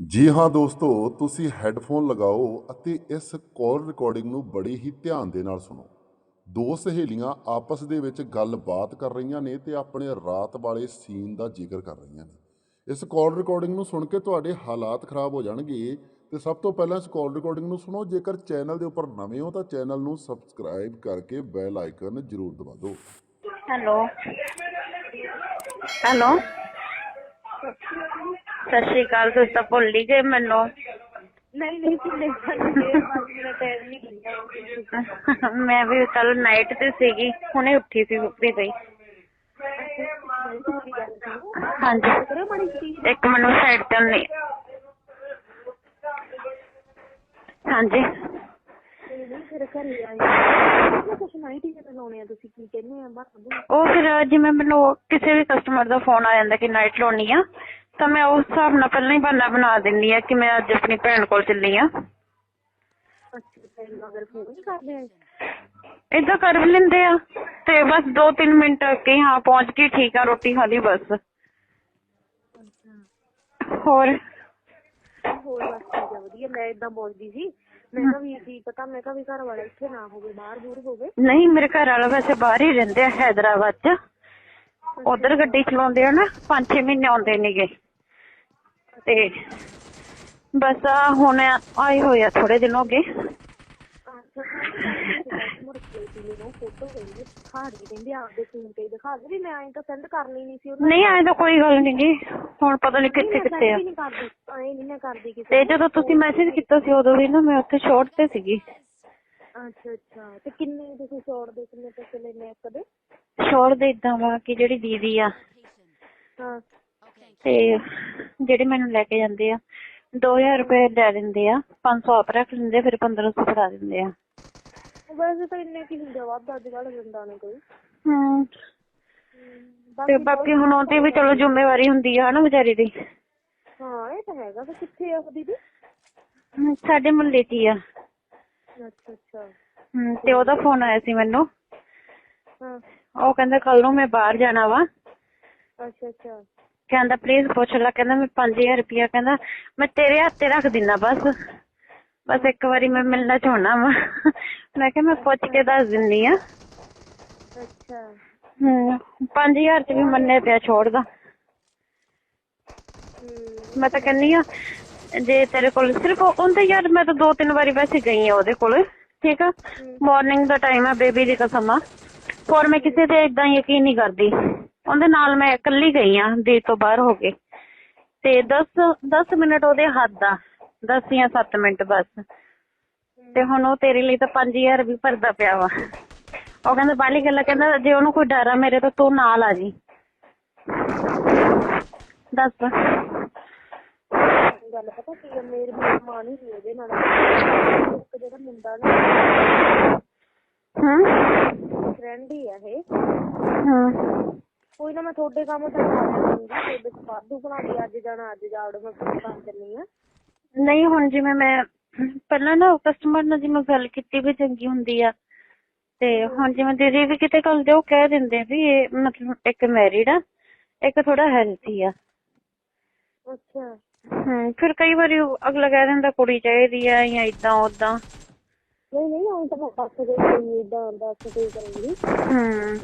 ਜੀ ਹਾਂ ਦੋਸਤੋ, ਤੁਸੀਂ ਹੈੱਡਫੋਨ ਲਗਾਓ ਅਤੇ ਇਸ ਕਾਲ ਰਿਕਾਰਡਿੰਗ ਨੂੰ ਬੜੇ ਹੀ ਧਿਆਨ ਦੇ ਨਾਲ ਸੁਣੋ। ਦੋ ਸਹੇਲੀਆਂ ਆਪਸ ਦੇ ਵਿੱਚ ਗੱਲਬਾਤ ਕਰ ਰਹੀਆਂ ਨੇ ਤੇ ਆਪਣੇ ਰਾਤ ਵਾਲੇ ਸੀਨ ਦਾ ਜ਼ਿਕਰ ਕਰ ਰਹੀਆਂ ਨੇ। ਇਸ ਕਾਲ ਰਿਕਾਰਡਿੰਗ ਨੂੰ ਸੁਣ ਕੇ ਤੁਹਾਡੇ ਹਾਲਾਤ ਖਰਾਬ ਹੋ ਜਾਣਗੇ। ਤੇ ਸਭ ਤੋਂ ਪਹਿਲਾਂ ਇਸ ਕਾਲ ਰਿਕਾਰਡਿੰਗ ਨੂੰ ਸੁਣੋ। ਜੇਕਰ ਚੈਨਲ ਦੇ ਉੱਪਰ ਨਵੇਂ ਹੋ ਤਾਂ ਚੈਨਲ ਨੂੰ ਸਬਸਕ੍ਰਾਈਬ ਕਰਕੇ ਬੈਲ ਆਈਕਨ ਜ਼ਰੂਰ ਦਬਾ ਦਿਓ। ਹੈਲੋ। ਹੈਲੋ। ਸਤਿ ਸ਼੍ਰੀ ਅਕਾਲ ਤੁਸੀਂ ਤਾਂ ਭੁੱਲ ਹੀ ਗਏ ਮੈਨੂੰ। ਨਹੀਂ ਮੈਂ ਵੀ ਕੱਲ ਨਾਈਟ ਤੇ ਸੀਗੀ ਹੁਣੇ ਉੱਠੀ ਸੀ ਸੁੱਤੀ ਪਈ। ਹਾਂਜੀ। ਇੱਕ ਮੈਨੂੰ ਸਾਈਡ ਤੇ ਨਹੀਂ ਹਾਂਜੀ ਉਹ ਫਿਰ ਜਿਵੇਂ ਮੈਨੂੰ ਕਿਸੇ ਵੀ ਕਸਟਮਰ ਦਾ ਫੋਨ ਆ ਜਾਂਦਾ ਕਿ ਨਾਈਟ ਲਾਉਣੀ ਆ ਤਾਂ ਮੈਂ ਉਸ ਹਿਸਾਬ ਨਾਲ ਪਹਿਲਾਂ ਹੀ ਬਹਾਨਾ ਬਣਾ ਦਿੰਦੀ ਆ ਕਿ ਮੈਂ ਅੱਜ ਆਪਣੀ ਭੈਣ ਕੋਲ ਚੱਲੀ ਆ ਅੱਛਾ ਫਿਰ ਮਗਰ ਫੋਨ ਨਹੀਂ ਕਰਦੇ ਆ ਏਦਾਂ ਕਰ ਵੀ ਲੈਂਦੇ ਆ ਤੇ ਬਸ 2-3 ਮਿੰਟ ਕਿ ਹਾਂ ਪਹੁੰਚ ਗਈ ਠੀਕ ਆ ਰੋਟੀ ਖਾ ਲਈ ਬਸ। ਹੋਰ? ਹੋਰ ਬਸ ਠੀਕ ਆ ਵਧੀਆ ਮੈਂ ਇਦਾਂ ਬੋਲਦੀ ਸੀ। ਮੈਂ ਕਿਹਾ ਵੀ ਕੀ ਪਤਾ ਮੈਂ ਕਿਹਾ ਵੀ ਘਰ ਵਾਲਾ ਇੱਥੇ ਨਾ ਹੋਵੇ ਬਾਹਰ ਬੂਰ ਹੋਵੇ। ਨਹੀਂ ਮੇਰੇ ਘਰ ਵਾਲਾ ਵੈਸੇ ਬਾਹਰ ਹੀ ਰਹਿੰਦੇ ਆ ਹੈਦਰਾਬਾਦ ਚ। ਉਧਰ ਗੱਡੀ ਚਲਾਉਂਦੇ ਆ ਨਾ 5-6 ਮਹੀਨੇ ਆਉਂਦੇ ਨੇਗੇ। ਤੇ ਬਸ ਹੁਣ ਆਏ ਹੋਏ ਆ ਥੋੜੇ ਦਿਨ ਹੋ ਗਏ। ਨਹੀਂ ਆਏ ਤਾਂ ਕੋਈ ਗੱਲ ਨਹੀਂ ਜੀ ਹੁਣ ਪਤਾ ਨਹੀਂ ਕਿੱਥੇ ਕਿੱਥੇ ਆ। ਤੇ ਜਦੋਂ ਤੁਸੀਂ ਮੈਸੇਜ ਕੀਤਾ ਸੀ ਉਦੋਂ ਵੀ ਨਾ ਮੈਂ ਉੱਥੇ ਸ਼ੋਰਟ ਤੇ ਸੀਗੀ। ਅੱਛਾ ਅੱਛਾ। ਤੇ ਕਿੰਨੇ ਤੁਸੀਂ ਸ਼ੋਰ ਦੇ ਕਿੰਨੇ ਪੈਸੇ ਲੈਣੇ ਆ ਕਦੇ ਸ਼ੋਰਟ ਦੇ ਇਦਾਂ ਵਾ ਕਿ ਜਿਹੜੀ ਦੀਦੀ ਆ। ਹਾਂ। ਤੇ ਜਿਹੜੇ ਮੈਨੂੰ ਲੈ ਕੇ ਜਾਂਦੇ ਆ 2000 ਰੁਪਏ ਲੈ ਲੈਂਦੇ ਆ 500 ਆਪ ਰੱਖ ਲੈਂਦੇ ਫਿਰ 1500 ਫੜਾ ਦਿੰਦੇ ਆ। ਵੈਸੇ ਤਾਂ ਇੰਨੇ ਕੀ ਹੁੰਦੇ ਵੱਧ ਅੱਜ ਕੱਲ੍ਹ ਦਿੰਦਾ ਨੇ ਕੋਈ। ਹੂੰ। ਤੇ ਬਾਕੀ ਹੁਣ ਉਹਦੀ ਵੀ ਚਲੋ ਜ਼ਿੰਮੇਵਾਰੀ ਹੁੰਦੀ ਆ ਨਾ ਵਿਚਾਰੀ ਦੀ। ਹਾਂ ਇਹ ਤਾਂ ਹੈਗਾ ਫਿਰ ਕਿੱਥੇ ਆ ਉਹ ਦੀਦੀ ਸਾਡੇ ਮੁਹੱਲੇ 'ਚ ਹੀ ਆ। ਅੱਛਾ ਅੱਛਾ। ਹਮ, ਤੇ ਉਹਦਾ ਫੋਨ ਆਇਆ ਸੀ ਮੈਨੂੰ। ਹਾਂ। ਉਹ ਕਹਿੰਦਾ ਕੱਲ ਨੂੰ ਮੈਂ ਬਾਹਰ ਜਾਣਾ ਵਾ। ਅੱਛਾ ਅੱਛਾ। ਕਹਿੰਦਾ ਪਲੀਜ਼ ਪੁੱਛ ਲੈ। ਕਹਿੰਦਾ ਮੈਂ 5000 ਰੁਪਇਆ। ਕਹਿੰਦਾ ਮੈਂ ਤੇਰੇ ਹੱਥੇ ਰੱਖ ਦਿੰਦਾ ਬਸ। ਬਸ ਇੱਕ ਵਾਰੀ ਮੈਂ ਮਿਲਣਾ ਚਾਹਣਾ ਵਾ। ਮੈਂ ਕਿਹਾ ਮੈਂ ਪੁੱਛ ਕੇ ਦੱਸ ਦਿੰਦੀ ਆ। ਅੱਛਾ। ਹੂੰ 5000 ਚ ਵੀ ਮੰਨੇ ਪਿਆ ਛੋੜਦਾ ਮੈਂ ਤਾਂ ਕਹਿੰਨੀ ਆ ਜੇ ਤੇਰੇ ਕੋਲ ਸਿਰਫ ਉਹਦੇ ਯਾਰ ਮੈਂ ਤਾਂ ਦੋ ਤਿੰਨ ਵਾਰੀ ਵੈਸੇ ਗਈ ਆ ਉਹਦੇ ਕੋਲ ਠੀਕ ਆ? ਮਾਰਨਿੰਗ ਦਾ ਟਾਈਮ ਆ ਬੇਬੀ ਦੀ ਕਸਮ ਆ। ਹੋਰ ਮੈਂ ਕਿਸੇ ਤੇ ਇਦਾਂ ਯਕੀਨ ਨਹੀਂ ਕਰਦੀ। ਉਹਦੇ ਨਾਲ ਮੈਂ ਇਕੱਲੀ ਗਈ ਆ ਦੇ ਤੋਂ ਬਾਹਰ ਹੋ ਕੇ। ਤੇ 10 10 ਮਿੰਟ ਉਹਦੇ ਹੱਥ ਦਾ 10 ਜਾਂ 7 ਮਿੰਟ ਬਸ। ਤੇ ਹੁਣ ਉਹ ਤੇਰੇ ਲਈ ਤਾਂ 5000 ਵੀ ਭਰਦਾ ਪਿਆ ਵਾ। ਉਹ ਕਹਿੰਦਾ ਬਾਲੀ ਗੱਲਾਂ ਕਹਿੰਦਾ ਜੇ ਉਹਨੂੰ ਕੋਈ ਡਰ ਆ ਮੇਰੇ ਤੋਂ ਤੂੰ ਨਾਲ ਆ ਜੀ। ਦੱਸ। ਗੱਲ ਪਤਾ ਕੀ ਆ ਮੇਰੀ ਮਾਂ ਨਹੀਂ ਸੀ ਉਹਦੇ ਨਾਲ। ਇੱਕ ਜਿਹੜਾ ਮੁੰਡਾ ਨਾ ਹੂੰ? ਫਰੈਂਡ ਹੀ ਆ ਇਹ। ਹੂੰ। ਕੋਈ ਨਾ ਮੈਂ ਤੁਹਾਡੇ ਕੰਮ ਤੇ ਆ ਜਾਵਾਂਗੀ ਤੁਹਾਡੇ ਸਾਧੂ ਬਣਾ ਕੇ ਅੱਜ ਜਾਣਾ ਅੱਜ ਜਾਵੜ ਮੈਂ ਕੰਮ ਕਰ ਚੱਲੀ ਆ ਨਹੀਂ ਹੁਣ ਜਿਵੇਂ ਮੈਂ ਪਹਿਲਾਂ ਨਾ ਕਸਟਮਰ ਨਾਲ ਜਿਵੇਂ ਗੱਲ ਕੀਤੀ ਵੀ ਚੰਗੀ ਹੁੰਦੀ ਆ ਤੇ ਹੁਣ ਜਿਵੇਂ ਦੀਦੀ ਵੀ ਕਿਤੇ ਗੱਲ ਉਹ ਕਹਿ ਦਿੰਦੇ ਵੀ ਇਹ ਮਤਲਬ ਇੱਕ ਮੈਰਿਡ ਆ ਇੱਕ ਥੋੜਾ ਹੈਲਥੀ ਆ। ਅੱਛਾ। ਹੂੰ ਫਿਰ ਕਈ ਵਾਰੀ ਉਹ ਅਗਲਾ ਕਹਿ ਦਿੰਦਾ ਕੁੜੀ ਚਾਹੀਦੀ ਆ ਜਾਂ ਇਦਾਂ ਉਦਾਂ ਨਹੀਂ ਨਹੀਂ ਆਉਂ ਤਾਂ ਦੱਸ ਦੇ ਕੋਈ ਇਦਾਂ ਦੱਸ ਕੇ ਕਰੂੰਗੀ। ਹੂੰ।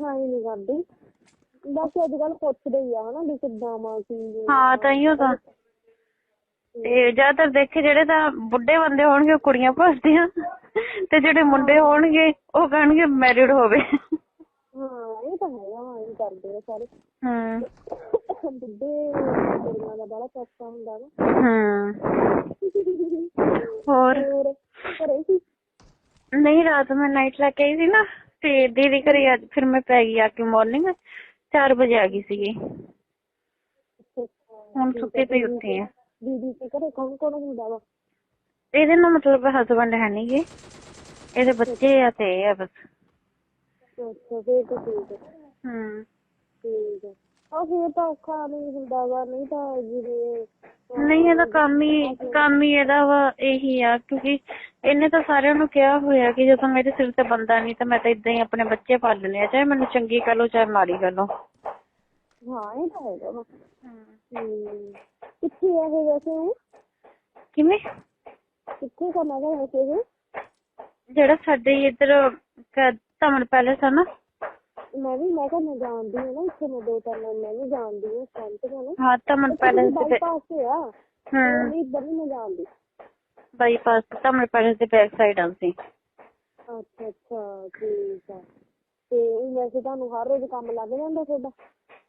ਹਾਂ ਨਹੀਂ ਕਰਦੀ। ਬਾਕੀ ਅੱਜ ਕੱਲ ਪੁੱਛਦੇ ਹੀ ਆ ਹਨਾ ਵੀ ਕਿੱਦਾਂ ਮਾਂ ਕੀ ਹਾਂ ਤਾਂ ਹੀ ਤਾਂ। ਤੇ ਜ਼ਿਆਦਾਤਰ ਦੇਖੇ ਜਿਹੜੇ ਤਾਂ ਬੁੱਢੇ ਬੰਦੇ ਹੋਣਗੇ ਉਹ ਕੁੜੀਆਂ ਪੁੱਛਦੇ ਆ ਤੇ ਜਿਹੜੇ ਮੁੰਡੇ ਹੋਣਗੇ ਉਹ ਕਹਿਣਗੇ ਮੈਰਿਡ ਹੋਵੇ। ਹਾਂ ਇਹ ਤਾਂ ਹੈਗਾ ਹਾਂ ਇਹ ਕਰਦੇ ਆ ਸਾਰੇ। ਹੂੰ। ਬੁੱਢੇ ਕੁੜੀਆਂ ਦਾ ਬੜਾ ਪੈਸਾ ਹੁੰਦਾ ਨਾ। ਹੂੰ। ਹੋਰ? ਘਰੇ ਸੀ। ਨਹੀਂ ਰਾਤ ਮੈਂ ਨਾਈਟ ਲੈ ਕੇ ਆਈ ਸੀ ਨਾ ਤੇ ਦੀਦੀ ਘਰੇ ਅੱਜ ਫਿਰ ਮੈਂ ਪੈ ਗਈ ਆ ਕੇ ਮਾਰਨਿੰਗ 4 ਵਜੇ ਆ ਗਈ ਸੀਗੀ। ਹੁਣ ਸੁੱਤੇ ਪਈ ਉੱਠੀ ਆ ਦੀਦੀ ਦੇ ਘਰੇ ਕੌਣ ਕੌਣ ਹੁੰਦਾ ਵਾ? ਇਹਦੇ ਨਾਲ ਮਤਲਬ ਹਸਬੰਡ ਹੈ ਨਹੀਂਗੇ ਇਹਦੇ ਬੱਚੇ ਆ ਤੇ ਇਹ ਆ ਬਸ। ਅੱਛਾ ਫੇਰ ਤਾਂ ਠੀਕ ਹੈ। ਹੂੰ। ਠੀਕ ਹੈ। ਆ ਫੇਰ ਤਾਂ ਔਖਾ ਨਹੀਂ ਹੁੰਦਾ ਵਾ ਨਹੀਂ ਤਾਂ ਜਿਵੇਂ ਨਹੀਂ ਇਹਦਾ ਕੰਮ ਹੀ ਕੰਮ ਹੀ ਇਹਦਾ ਵਾ ਇਹੀ ਆ ਕਿਉਂਕਿ ਇਹਨੇ ਤਾਂ ਸਾਰਿਆਂ ਨੂੰ ਕਿਹਾ ਹੋਇਆ ਕਿ ਜਦੋਂ ਮੇਰੇ ਸਿਰ ਤੇ ਬੰਦਾ ਨਹੀਂ ਤਾਂ ਮੈਂ ਤਾਂ ਇਦਾਂ ਹੀ ਆਪਣੇ ਬੱਚੇ ਪਾਲਣੇ ਆ ਚਾਹੇ ਮੈਨੂੰ ਚੰਗੀ ਕਹ ਲੋ ਚਾਹੇ ਮਾੜੀ ਕਹ ਲੋ ਹਾਂ ਇਹ ਤਾਂ ਹੈਗਾ ਵਾ। ਹੂੰ ਕਿੱਥੇ ਆ ਇਹ ਵੈਸੇ ਉਹ? ਕਿਵੇਂ? ਕਿੱਥੇ ਦਾ ਮੈਂ ਕਿਹਾ ਵੈਸੇ ਇਹ? ਜਿਹੜਾ ਸਾਡੇ ਇੱਧਰ ਕ- ਧਮਨ ਪੈਲੇਸ ਆ ਨਾ ਮੈਂ ਵੀ ਮੈਂ ਕਿਹਾ ਮੈਂ ਜਾਣਦੀ ਹਾਂ ਨਾ ਇੱਥੇ ਮੈਂ ਦੋ ਤਿੰਨ ਮੈਂ ਵੀ ਜਾਣਦੀ ਹਾਂ ਸੈਂਟ ਨੂੰ ਹਾਂ ਧਮਨ ਪੈਲੇਸ ਦੇ ਬਾਈਪਾਸ ਤੇ ਆ ਹੂੰ ਨਹੀਂ ਨਹੀਂ ਮੈਂ ਜਾਣਦੀ। ਬਾਈਪਾਸ ਧਮਨ ਪੈਲੇਸ ਦੇ ਬੈਕ ਸਾਈਡ ਆ ਸੀ ਅੱਛਾ ਅੱਛਾ ਠੀਕ ਆ। ਤੇ ਵੈਸੇ ਤੁਹਾਨੂੰ ਹਰ ਰੋਜ਼ ਕੰਮ ਲੱਗ ਜਾਂਦਾ ਤੁਹਾਡਾ?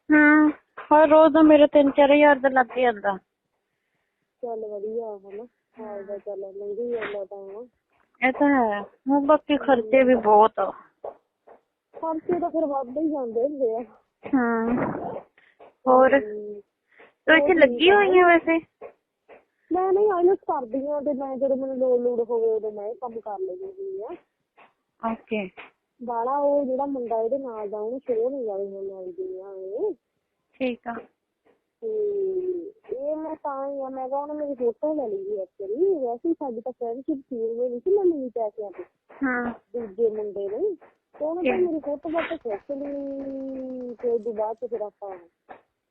ਹੂੰ ਹਰ ਰੋਜ਼ ਦਾ ਮੇਰਾ 3-4000 ਦਾ ਲੱਗ ਜਾਂਦਾ। ਚੱਲ ਵਧੀਆ ਹਨਾ। ਦਾ ਚੱਲ ਲੰਘੀ ਜਾਂਦਾ ਟਾਈਮ ਇਹ ਤਾਂ ਹੈ। ਹੁਣ ਬਾਕੀ ਖਰਚੇ ਵੀ ਬਹੁਤ ਆ। ਖਰਚੇ ਤਾਂ ਫਿਰ ਵੱਧਦੇ ਹੀ ਜਾਂਦੇ ਹੁੰਦੇ ਆ। ਹੂੰ। ਹੋਰ? ਤੂੰ ਇੱਥੇ ਲੱਗੀ ਹੋਈ ਹੈ ਵੈਸੇ? ਮੈਂ ਨਹੀਂ ਆਇਲਸ ਕਰਦੀ ਆ ਤੇ ਮੈਂ ਜਦੋਂ ਮੈਨੂੰ ਲੋੜ ਲੋੜ ਹੋਵੇ ਉਦੋਂ ਮੈਂ ਇਹ ਕੰਮ ਕਰ ਲੈਂਦੀ ਆ। ਓਕੇ। ਬਾਲਾ ਉਹ ਜਿਹੜਾ ਮੁੰਡਾ ਇਹਦੇ ਨਾਲ ਦਾ ਉਹਨੂੰ ਸ਼ੋਅ ਨਹੀਂ ਜਾਵੇ ਹੁਣ ਮਿਲਦੀ ਆ ਇਹ। ਠੀਕ ਆ। ਤੇ ਇਹ ਮੈਂ ਤਾਂ ਹੀ ਆ ਮੈਂ ਕਿਹਾ ਉਹਨੇ ਮੇਰੀ ਫੋਟੋ ਲੈ ਲਈ ਐਕਚੁਅਲੀ ਵੈਸੇ ਹੀ ਸਾਡੀ ਤਾਂ ਫਰੈਂਡਸ਼ਿਪ ਸੀ ਉਹ ਨਹੀਂ ਸੀ ਮੈਂ ਲਈ ਪੈਸਿਆਂ ਤੇ ਹਾਂ। ਦੂਜੇ ਮੁੰਡੇ ਨੇ। ਤੇ ਉਹਨੇ ਤਾਂ ਮੇਰੀ ਫੋਟੋ ਖਿੱਚ ਲਈ ਤੇ ਬਾਅਦ ਚ ਫਿਰ ਆਪਾਂ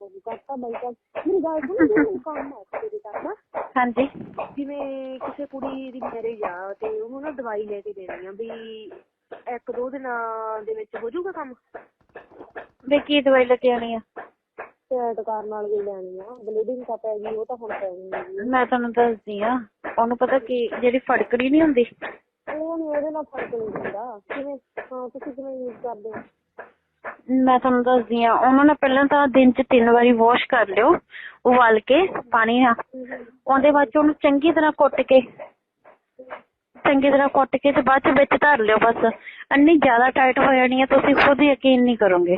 ਉਹ ਕਰਤਾ ਬਈ ਤਾਂ ਮੇਰੀ ਗੱਲ ਸੁਣ ਮੈਨੂੰ ਕੰਮ ਆ ਤੇਰੇ ਕਰਨਾ ਹਾਂਜੀ। ਜਿਵੇਂ ਕਿਸੇ ਕੁੜੀ ਦੀ ਮੈਰਿਜ ਆ ਤੇ ਉਹਨੂੰ ਨਾ ਦਵਾਈ ਲੈ ਕੇ ਦੇਣੀ ਆ ਵੀ ਇੱਕ ਦੋ ਦਿਨਾਂ ਦੇ ਵਿੱਚ ਹੋ ਜਾਊਗਾ ਕੰਮ? ਵੀ ਕੀ ਦਵਾਈ ਲੈ ਕੇ ਆਣੀ ਆ? ਟੈਟ ਕਰਨ ਨਾਲ ਵੀ ਲੈਣੀ ਆ ਬਲੀਡਿੰਗ ਤਾਂ ਪੈ ਗਈ ਉਹ ਤਾਂ ਹੁਣ ਪੈਣੀ ਆ। ਮੈਂ ਤੁਹਾਨੂੰ ਦੱਸਦੀ ਆ ਉਹਨੂੰ ਪਤਾ ਕੀ ਜਿਹੜੀ ਫੜਕੜੀ ਨਹੀਂ ਹੁੰਦੀ? ਉਹ ਨੀ ਉਹਦੇ ਨਾਲ ਫ਼ਰਕ ਨਹੀਂ ਪੈਂਦਾ। ਕਿਵੇਂ ਹਾਂ ਤੁਸੀਂ ਕਿਵੇਂ ਯੂਜ਼ ਕਰਦੇ ਹੋ? ਮੈਂ ਤੁਹਾਨੂੰ ਦੱਸਦੀ ਆ ਉਹਨਾਂ ਨੇ ਪਹਿਲਾਂ ਤਾਂ ਦਿਨ 'ਚ ਤਿੰਨ ਵਾਰੀ ਵਾਸ਼ ਕਰ ਲਿਓ ਉਬਾਲ ਕੇ ਪਾਣੀ ਨਾਲ। ਉਹਦੇ ਬਾਅਦ 'ਚ ਉਹਨੂੰ ਚੰਗੀ ਤਰ੍ਹਾਂ ਕੁੱਟ ਕੇ ਚੰਗੀ ਤਰ੍ਹਾਂ ਕੁੱਟ ਕੇ ਤੇ ਬਾਅਦ 'ਚ ਵਿੱਚ ਧਰ ਲਿਓ ਬਸ। ਇੰਨੀ ਜ਼ਿਆਦਾ ਟਾਈਟ ਹੋ ਜਾਣੀ ਆ ਤੁਸੀਂ ਖੁਦ ਯਕੀਨ ਨਹੀਂ ਕਰੋਗੇ।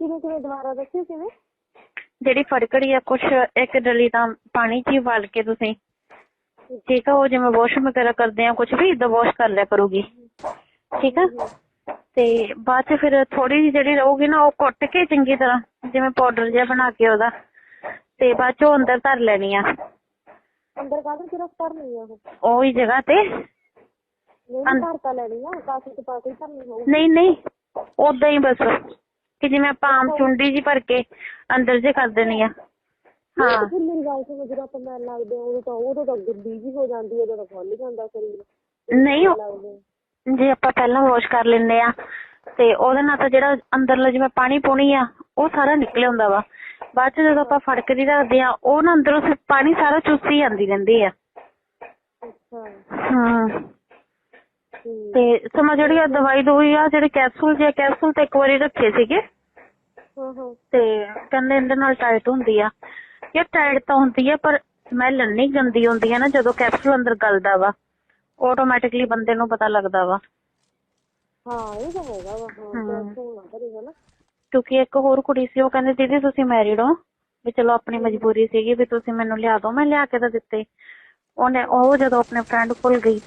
ਕਿਵੇਂ ਕਿਵੇਂ ਦੁਬਾਰਾ ਦੱਸਿਓ ਕਿਵੇਂ? ਜਿਹੜੀ ਫੜਕੜੀ ਆ ਕੁਛ ਇੱਕ ਡਲੀ ਤਾਂ ਪਾਣੀ 'ਚ ਹੀ ਉਬਾਲ ਕੇ ਤੁਸੀਂ ਠੀਕ ਆ ਉਹ ਜਿਵੇਂ ਵਾਸ਼ ਵਗੈਰਾ ਕਰਦੇ ਆ ਕੁਛ ਵੀ ਇਦਾਂ ਵਾਸ਼ ਕਰ ਲਿਆ ਕਰੂਗੀ। ਠੀਕ ਆ? ਤੇ ਬਾਅਦ 'ਚ ਫਿਰ ਥੋੜੀ ਜਿਹੀ ਜਿਹੜੀ ਰਹੂਗੀ ਨਾ ਉਹ ਕੁੱਟ ਕੇ ਚੰਗੀ ਤਰ੍ਹਾਂ ਜਿਵੇਂ ਪਾਊਡਰ ਜਿਹਾ ਬਣਾ ਕੇ ਉਹਦਾ ਤੇ ਬਾਅਦ 'ਚ ਅੰਦਰ ਧਰ ਲੈਣੀ ਆ। ਅੰਦਰ ਕਾਹਦੇ ਸਿਰਫ ਕਰਨੀ ਆ ਉਹ? ਉਹੀ ਜਗ੍ਹਾ ਤੇ। ਨਹੀਂ ਘਰ ਤਾਂ ਲੈਣੀ ਆ ਕਾਫੀ ਚ ਪਾ ਕੇ ਕਰਨੀ ਹੋਊ। ਨਹੀਂ ਨਹੀਂ ਉਦਾਂ ਹੀ ਬਸ ਕਿ ਜਿਵੇਂ ਆਪਾਂ ਆਮ ਚੁੰਡੀ ਜੀ ਭਰ ਕੇ ਅੰਦਰ ਜੇ ਕਰ ਦੇਣੀ ਆ। ਹਾਂ। ਮੇਰੀ ਗੱਲ ਸੁਣੋ ਜਦੋਂ ਆਪਾਂ ਲੱਗਦੇ ਉਦੋਂ ਤਾਂ ਉਦੋਂ ਤਾਂ ਗੰਦੀ ਜੀ ਹੋ ਜਾਂਦੀ ਹੈ ਜਦੋਂ ਖੁੱਲ ਜਾਂਦਾ ਸਰੀਰ। ਨਹੀਂ। ਜੇ ਆਪਾਂ ਪਹਿਲਾਂ ਵਾਸ਼ ਕਰ ਲੈਂਦੇ ਆ ਤੇ ਉਹਦੇ ਨਾਲ ਤਾਂ ਜਿਹੜਾ ਅੰਦਰਲਾ ਜਿਵੇਂ ਪਾਣੀ ਪੂਣੀ ਆ ਉਹ ਸਾਰਾ ਨਿਕਲ ਆਉਂਦਾ ਵਾ। ਬਾਅਦ ਚ ਜਦੋਂ ਆਪਾਂ ਫੜਕਦੀ ਰੱਖਦੇ ਆ ਉਹ ਨਾ ਅੰਦਰੋਂ ਪਾਣੀ ਸਾਰਾ ਚੂਸੀ ਜਾਂਦੀ ਰਹਿੰਦੀ ਆ। ਹਾਂ। ਤੇ ਸਮਾਂ ਜਿਹੜੀ ਆ ਦਵਾਈ ਦਵਾਈ ਆ ਜਿਹੜੇ ਕੈਪਸੂਲ ਜੇ ਕੈਪਸੂਲ ਤਾਂ ਇੱਕ ਵਾਰੀ ਰੱਖੇ ਸੀਗੇ। ਹਾਂ ਹਾਂ। ਤੇ ਕਹਿੰਦੇ ਇਹਦੇ ਨਾਲ ਟਾਈਟ ਹੁੰਦੀ ਆ। ਇਹ ਟਾਈਟ ਤਾਂ ਹੁੰਦੀ ਆ ਪਰ ਸਮੈਲ ਇੰਨੀ ਗੰਦੀ ਹੁੰਦੀ ਆ ਨਾ ਜਦੋਂ ਕੈਪਸੂਲ ਅੰਦਰ ਗਲਦਾ ਵਾ ਆਟੋਮੈਟਿਕਲੀ ਬੰਦੇ ਨੂੰ ਪਤਾ ਲੱਗਦਾ ਵਾ। ਹਾਂ ਇਹ ਤਾਂ ਹੈਗਾ ਵਾ ਹਾਂ ਕੈਪਸੂਲ ਨਾ ਕਰੇਗਾ ਨਾ ਕਿਉਂਕਿ ਇੱਕ ਹੋਰ ਕੁੜੀ ਸੀ ਉਹ ਕਹਿੰਦੀ ਦੀਦੀ ਤੁਸੀਂ ਮੈਰਿਡ ਹੋ? ਵੀ ਚਲੋ ਆਪਣੀ ਮਜਬੂਰੀ ਸੀਗੀ ਵੀ ਤੁਸੀਂ ਮੈਨੂੰ ਲਿਆ ਦਿਓ ਮੈਂ ਲਿਆ ਕੇ ਤਾਂ ਦਿੱਤੇ। ਉਹਨੇ ਉਹ ਜਦੋਂ ਆਪਣੇ ਫਰੈਂਡ ਕੋਲ ਗਈ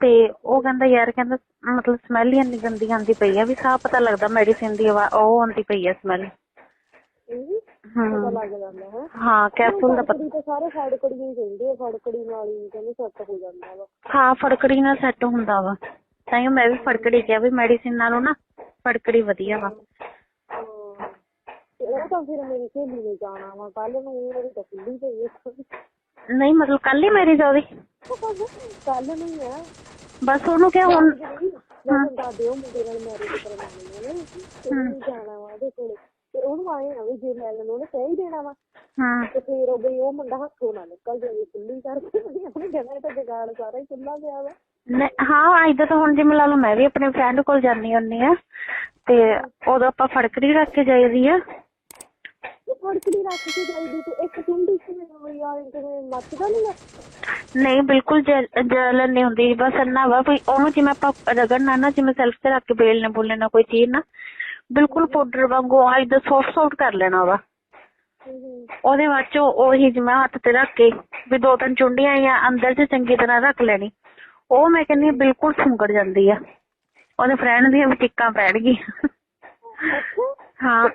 ਤੇ ਉਹ ਕਹਿੰਦਾ ਯਾਰ ਕਹਿੰਦਾ ਮਤਲਬ ਸਮੈਲ ਹੀ ਇੰਨੀ ਗੰਦੀ ਆਉਂਦੀ ਪਈ ਆ ਵੀ ਸਾਹ ਪਤਾ ਲੱਗਦਾ ਮੈਡੀਸਿਨ ਦੀ ਉਹ ਆਉਂਦੀ ਪਈ ਆ ਸਮੈਲ ਇਹ ਵੀ ਹਾਂ ਪਤਾ ਲੱਗ ਜਾਂਦਾ ਹੈ। ਹਾਂ ਕੈਪਸੂਲ ਦਾ ਪਤਾ ਤਾਂ ਸਾਰੇ ਫੜਕੜੀ ਹੀ ਕਹਿੰਦੇ ਆ ਫੜਕੜੀ ਨਾਲ ਹੀ ਕਹਿੰਦੇ ਸੈੱਟ ਹੋ ਜਾਂਦਾ ਵਾ। ਹਾਂ ਫੜਕੜੀ ਨਾਲ ਸੈੱਟ ਹੁੰਦਾ ਵਾ। ਤਾਂ ਹੀ ਮੈਂ ਵੀ ਫੜਕੜੀ ਕਿਹਾ ਵੀ ਮੈਡੀਸਿਨ ਨਾਲੋਂ ਨਾ ਫੜਕੜੀ ਵਧੀਆ ਵਾ। ਉਹ ਤਾਂ ਫਿਰ ਮੇਰੀ ਸਹੇਲੀ ਨੇ ਜਾਣਾ ਵਾ ਕੱਲ ਨੂੰ ਉਹਦੀ ਤਾਂ ਖੁੱਲੀ ਪਈ ਹੈ ਨਹੀਂ ਮਤਲਬ ਕੱਲ ਹੀ ਮੈਰਿਜ ਆ ਉਹਦੀ ਕੱਲ ਨੂੰ ਹੀ ਆ। ਬਸ ਉਹਨੂੰ ਕਿਹਾ ਹੁਣ ਜਦੋਂ ਦਾ ਦਿਓ ਮੁੰਡੇ ਨਾਲ ਮੈਰਿਜ ਕਰਵਾਉਣੀ ਹੈ। ਨਾ ਜਾਣਾ ਵਾ ਉਹਦੇ ਕੋਲੇ। ਉਹਨੂੰ ਆਏ ਆ ਵੀ ਜੇ ਮੈਂ ਉਹਨੇ ਕਹਿ ਹੀ ਦੇਣਾ ਵਾ ਹਾਂ। ਤੇ ਫਿਰ ਉਹ ਬਈ ਉਹ ਮੁੰਡਾ ਹੱਥੋਂ ਨਾ ਨਿਕਲ ਜਾਵੇ ਖੁੱਲੀ ਕਰਕੇ ਉਹਨੇ ਜਗ੍ਹਾ ਤੇ ਜਗਾੜ ਸਾਰਾ ਹੀ ਖੁੱਲਾ ਪਿਆ ਵਾ। ਨਹੀਂ ਹਾਂ ਇਦਾਂ ਤਾਂ ਹੁਣ ਜਿਵੇਂ ਲਾ ਲਓ ਮੈਂ ਵੀ ਆਪਣੇ ਫਰੈਂਡ ਕੋਲ ਜਾਂਦੀ ਹੁੰਦੀ ਆ ਤੇ ਉਦੋਂ ਆਪਾਂ ਫੜਕੜੀ ਰੱਖ ਕੇ ਜਾਈਦੀ ਆ। ਫੜਕੜੀ ਰੱਖ ਕੇ ਜਾਈਦੀ ਤੇ ਇੱਕ ਚੁੰਡੀ ਚ ਮੈਨੂੰ ਯਾਰ ਕਿਵੇਂ ਮੱਚਦਾ ਨਹੀਂ ਨਹੀਂ ਬਿਲਕੁਲ ਜਲ- ਜਲਨ ਨਹੀਂ ਹੁੰਦੀ ਬਸ ਇੰਨਾ ਵਾ ਵੀ ਉਹਨੂੰ ਜਿਵੇਂ ਆਪਾਂ ਰਗੜਨਾ ਨਾ ਜਿਵੇਂ ਸੈਲਫ ਤੇ ਰੱਖ ਕੇ ਬੇਲਣੇ ਬੋਲਣਾ ਕੋਈ ਚੀਜ਼ ਨਾ ਬਿਲਕੁਲ ਪਾਊਡਰ ਵਾਂਗੂ ਆ ਇਦਾਂ ਸੌਫਟ ਸੌਫਟ ਕਰ ਲੈਣਾ ਵਾ। ਉਹਦੇ ਬਾਅਦ ਚੋਂ ਉਹੀ ਜਿਵੇਂ ਹੱਥ ਤੇ ਰੱਖ ਕੇ ਵੀ ਦੋ ਤਿੰਨ ਚੁੰਡੀਆਂ ਜਾਂ ਅੰਦਰ ਚ ਚੰਗੀ ਤਰ੍ਹਾਂ ਰੱਖ ਲੈਣੀ। ਉਹ ਮੈਂ ਕਹਿੰਦੀ ਬਿਲਕੁਲ ਸੁੰਗੜ ਜਾਂਦੀ ਆ। ਉਹਦੇ ਫਰੈਂਡ ਦੀਆਂ ਵੀ ਟਿੱਕਾਂ ਪੈਣਗੀਆਂ। ਹਾਂ।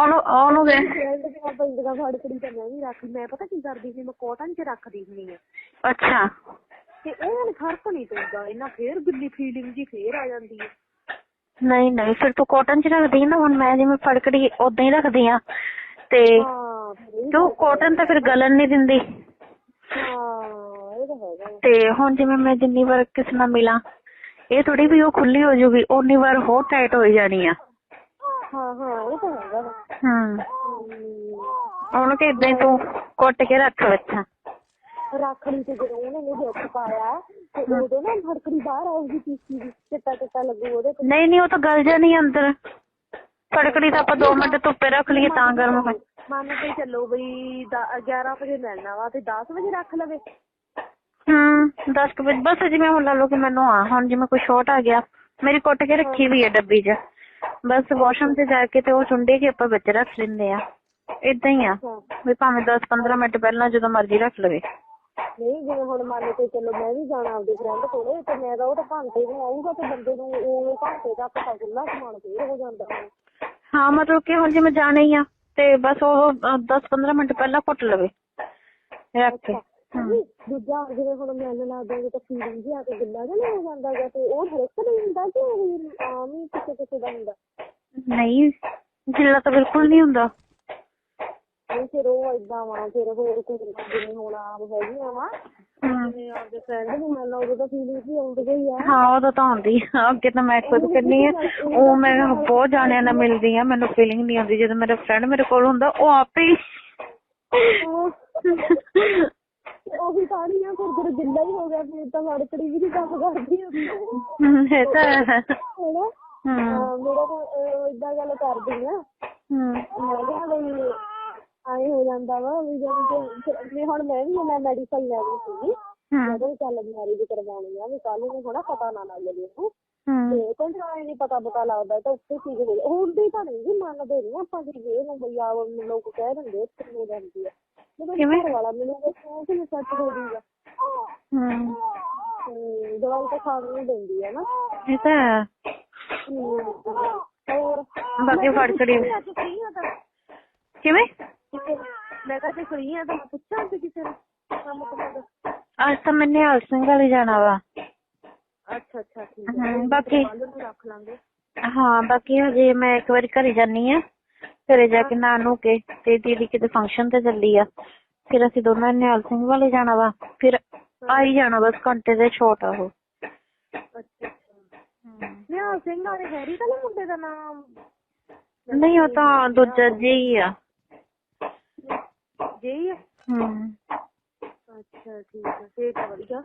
ਉਹਨੂੰ ਉਹਨੂੰ ਦੇ ਦੇ ਆਪਾਂ ਇੰਦਗਾ ਫੜਕੜੀ ਤਾਂ ਮੈਂ ਵੀ ਰੱਖ। ਮੈਂ ਪਤਾ ਕੀ ਕਰਦੀ ਸੀ ਮੈਂ ਕਾਟਨ ਚ ਰੱਖਦੀ ਹੁੰਦੀ ਆ। ਅੱਛਾ। ਤੇ ਉਹ ਨਾਲ ਫ਼ਰਕ ਨਹੀਂ ਪੈਂਦਾ। ਇਹਨਾਂ ਫੇਰ ਗਿੱਲੀ ਫੀਲਿੰਗ ਜੀ ਫੇਰ ਆ ਜਾਂਦੀ ਹੈ ਨਹੀਂ ਨਹੀਂ ਫਿਰ ਤੂੰ ਕਾਟਨ ਚ ਰੱਖਦੀ ਨਾ ਹੁਣ ਮੈਂ ਜਿਵੇਂ ਫੜਕੜੀ ਉਦਾਂ ਹੀ ਰੱਖਦੀ ਆ ਤੇ ਕਿਉਂ ਕਾਟਨ ਤਾਂ ਫਿਰ ਗਲਨ ਨਹੀਂ ਦਿੰਦੀ। ਤਾਂ। ਤੇ ਹੁਣ ਜਿਵੇਂ ਮੈਂ ਜਿੰਨੀ ਵਾਰ ਕਿਸੇ ਨਾਲ ਮਿਲਾਂ ਇਹ ਥੋੜੀ ਵੀ ਉਹ ਖੁੱਲੀ ਹੋ ਜੂਗੀ ਓਨੀ ਵਾਰ ਹੋਰ ਟਾਈਟ ਹੋਈ ਜਾਣੀ ਆ। ਹਾਂ ਹਾਂ ਇਹ ਤਾਂ ਹੈਗਾ। ਹੂੰ। ਉਹਨੂੰ ਕਿ ਇਦਾਂ ਹੀ ਤੂੰ ਕੁੱਟ ਕੇ ਰੱਖ ਬੱਚਾ। ਰੱਖੜੀ ਤੇ ਜਦੋਂ ਉਹਨੇ ਨੇ ਵਿੱਚ ਪਾਇਆ। ਤੇ ਉਦੋਂ ਨਾ ਫੜਕੜੀ ਬਾਹਰ ਆਉਗੀ ਪੀਸੀ ਦੀ? ਚਿੱਟਾ ਚਿੱਟਾ ਲੱਗੂ ਉਹਦੇ ਤੇ ਨਹੀਂ ਨਹੀਂ ਉਹ ਤਾਂ ਗਲ ਜਾਣੀ ਅੰਦਰ। ਕੜਕੜੀ ਤਾਂ ਆਪਾਂ 2 ਮਿੰਟ ਧੁੱਪੇ ਰੱਖ ਲਈਏ ਤਾਂ ਗਰਮ ਹੋ ਮੰਨ ਕੇ ਚੱਲੋ ਬਈ 11 ਵਜੇ ਮਿਲਣਾ ਵਾ ਤੇ 10 ਵਜੇ ਰੱਖ ਲਵੇ। ਹੂੰ 10 ਕੁ ਵਜੇ। ਬਸ ਜਿਵੇਂ ਹੁਣ ਲਾ ਲਓ ਕਿ ਮੈਨੂੰ ਆ ਹੁਣ ਜਿਵੇਂ ਕੋਈ ਸ਼ਾਰਟ ਆ ਗਿਆ ਮੇਰੀ ਕੁੱਟ ਕੇ ਰੱਖੀ ਵੀ ਹੈ ਡੱਬੀ 'ਚ। ਬਸ ਵਾਸ਼ਰੂਮ ਤੇ ਜਾ ਕੇ ਤੇ ਉਹ ਚੁੰਡੇ ਕੇ ਆਪਾਂ ਵਿੱਚ ਰੱਖ ਲੈਂਦੇ ਆ। ਇਦਾਂ ਹੀ ਆ। ਵੀ ਭਾਵੇਂ 10-15 ਮਿੰਟ ਪਹਿਲਾਂ ਜਦੋਂ ਮਰਜ਼ੀ ਰੱਖ ਲਵੇ। ਨਹੀਂ ਜਿਵੇਂ ਹੁਣ ਮੰਨ ਕੇ ਚੱਲੋ ਮੈਂ ਵੀ ਜਾਣਾ ਆਪਦੇ ਫਰੈਂਡ ਕੋਲੇ ਤੇ ਮੈਂ ਤਾਂ ਉਹ ਤਾਂ ਘੰਟੇ ਨੂੰ ਆਊਗਾ ਤੇ ਬੰਦੇ ਨੂੰ ਉਹ ਘੰਟੇ ਤੱਕ ਤਾਂ ਖੁੱਲਾ ਸਮਾਨ ਫੇਰ ਹੋ ਜਾਂਦਾ। ਹਾਂ ਮਤਲਬ ਕਿ ਹੁਣ ਜਿਵੇਂ ਜਾਣਾ ਹੀ ਆ ਤੇ ਬਸ ਉਹ 10-15 ਮਿੰਟ ਪਹਿਲਾਂ ਕੁੱਟ ਲਵੇ। ਰੱਖ ਕੇ ਨਹੀਂ, ਦੂਜਾ ਜਿਵੇਂ ਹੁਣ ਮਿਲਣ ਲੱਗ ਜਾਵੇ ਤਾਂ ਫੀਲਿੰਗ ਜੀ ਆ ਕੇ ਗਿੱਲਾ ਜਿਹਾ ਨਹੀਂ ਹੋ ਜਾਂਦਾ ਗਾ ਤੇ ਉਹ ਹਰ ਇੱਕ ਦਾ ਹੀ ਹੁੰਦਾ ਕਿ ਉਹ ਆਮ ਹੀ ਕਿਸੇ ਕਿਸੇ ਦਾ ਹੁੰਦਾ। ਨਹੀਂ ਗਿੱਲਾ ਤਾਂ ਬਿਲਕੁਲ ਨਹੀਂ ਹੁੰਦਾ। ਨਹੀਂ ਫਿਰ ਉਹ ਏਦਾਂ ਵਾ ਫਿਰ ਹੋਰ ਕੋਈ ਜਿਵੇਂ ਹੁਣ ਆਮ ਹੈਗੀਆਂ ਵਾ। ਜਿਵੇਂ ਆਪਦੇ ਫਰੈਂਡ ਨੂੰ ਮਿਲਣਾ ਉਦੋਂ ਤਾਂ ਫੀਲਿੰਗ ਜੀ ਆਉਂਦੀ ਹੀ ਆ। ਹਾਂ ਉਦੋਂ ਤਾਂ ਆਉਂਦੀ ਆ। ਅੱਗੇ ਤਾਂ ਮੈਂ ਖੁਦ ਕਰਨੀ ਆ ਉਹ ਮੈਂ ਬਹੁਤ ਜਾਣਿਆਂ ਨਾਲ ਮਿਲਦੀ ਆ ਮੈਨੂੰ ਫੀਲਿੰਗ ਨਹੀਂ ਆਉਂਦੀ ਜਦੋਂ ਮੇਰਾ ਫਰੈਂਡ ਮੇਰੇ ਕੋਲ ਹੁੰਦਾ ਉਹ ਆਪੇ ਹੀ ਉਹੀ ਕਹਾਣੀ ਆ ਫਿਰ ਜਦੋਂ ਗਿੱਲਾ ਹੀ ਹੋ ਗਿਆ ਫਿਰ ਤਾਂ ਫੜਕੜੀ ਵੀ ਨਹੀਂ ਕੰਮ ਕਰਦੀ ਹੁੰਦੀ। ਇਹ ਤਾਂ ਹੈ। ਹੈਨਾ? ਹਾਂ, ਮੇਰਾ ਤਾਂ ਇਦਾਂ ਗੱਲ ਕਰਦੀ ਆ। ਹਮ। ਮੈਂ ਕਿਹਾ ਬਈ ਆਏ ਹੋ ਜਾਂਦਾ ਵਾ ਵੀ ਜਦੋਂ ਕਿ ਹੁਣ ਮੈਂ ਵੀ ਮੈਂ ਮੈਡੀਕਲ ਲੈ ਗਈ ਸੀਗੀ ਕਿਹਾ ਵੀ ਚੱਲ ਮੈਰਿਜ ਕਰਵਾਉਣੀ ਆ ਵੀ ਕੱਲ ਨੂੰ ਥੋੜਾ ਪਤਾ ਨਾ ਲੱਗ ਉਹਨੂੰ ਹਮ ਤੇ ਆਏ ਨਹੀਂ ਪਤਾ ਪਤਾ ਲੱਗਦਾ ਤਾਂ ਉੱਥੇ ਚੀਜ਼ ਹੋਈ ਹੁੰਦੀ ਤਾਂ ਨਹੀਂ ਜੀ ਮੰਨਦੇ ਨਹੀਂ ਆਪਾਂ ਕਿ ਇਹ ਨਾ ਬਈ ਆ ਲੋਕ ਕਹਿ ਦਿੰਦੇ ਹੋ ਜਾਂਦੀ ਆ। ਜਦੋਂ ਕਿਵੇਂ? ਵਾਲਾ ਮਿਲੂਗਾ ਤਾਂ ਕਿ ਸੱਚ ਹੋ ਜਾਊਗਾ ਹਮ ਤੇ ਦਵਾਈ ਤਾਂ ਖਾਣ ਨੂੰ ਦਿੰਦੀ ਆ ਨਾ। ਇਹ ਤਾਂ ਹੈ। ਹੋਰ? ਬਾਕੀ ਫੜ ਤਾਂ। ਕਿਵੇਂ? ਮੈਂ ਕਿਹਾ ਜੇ ਫ੍ਰੀ ਆ ਤਾਂ ਮੈਂ ਪੁੱਛਾਂ ਤੇ ਕਿਸੇ ਨੂੰ ਕੰਮ ਕਰਦਾ ਅੱਜ ਤਾਂ ਮੈਂ ਨਿਹਾਲ ਸਿੰਘ ਵਾਲੀ ਜਾਣਾ ਵਾ। ਅੱਛਾ ਅੱਛਾ ਠੀਕ ਹਮ, ਬਾਕੀ ਕੱਲ ਨੂੰ ਰੱਖ ਲਾਂਗੇ। ਹਾਂ ਬਾਕੀ ਹਜੇ ਮੈਂ ਇੱਕ ਵਾਰੀ ਘਰੇ ਜਾਨੀ ਆ। ਘਰੇ ਜਾ ਕੇ ਨਾ ਨੂੰ ਕੇ ਤੇ ਦੀਦੀ ਕਿਤੇ ਫੰਕਸ਼ਨ ਤੇ ਚੱਲੀ ਆ। ਫਿਰ ਅਸੀਂ ਦੋਨਾਂ ਨੇ ਨਿਹਾਲ ਸਿੰਘ ਵਾਲੇ ਜਾਣਾ ਵਾ। ਫਿਰ ਆ ਹੀ ਜਾਣਾ ਬਸ ਘੰਟੇ ਦੇ ਛੋਟ ਆ ਉਹ। ਅੱਛਾ ਅੱਛਾ। ਨਿਹਾਲ ਸਿੰਘ ਵਾਲੇ ਹੈਰੀ ਤਾਂ ਨੀ ਮੁੰਡੇ ਦਾ ਨਾਮ? ਨਹੀਂ ਉਹ ਤਾਂ ਦੂਜਾ ਜੀ ਹੀ ਆ। ਜੇਈ ਆ ਹਮ ਅੱਛਾ ਠੀਕ ਆ ਫੇਰ ਤਾਂ ਵਧੀਆ।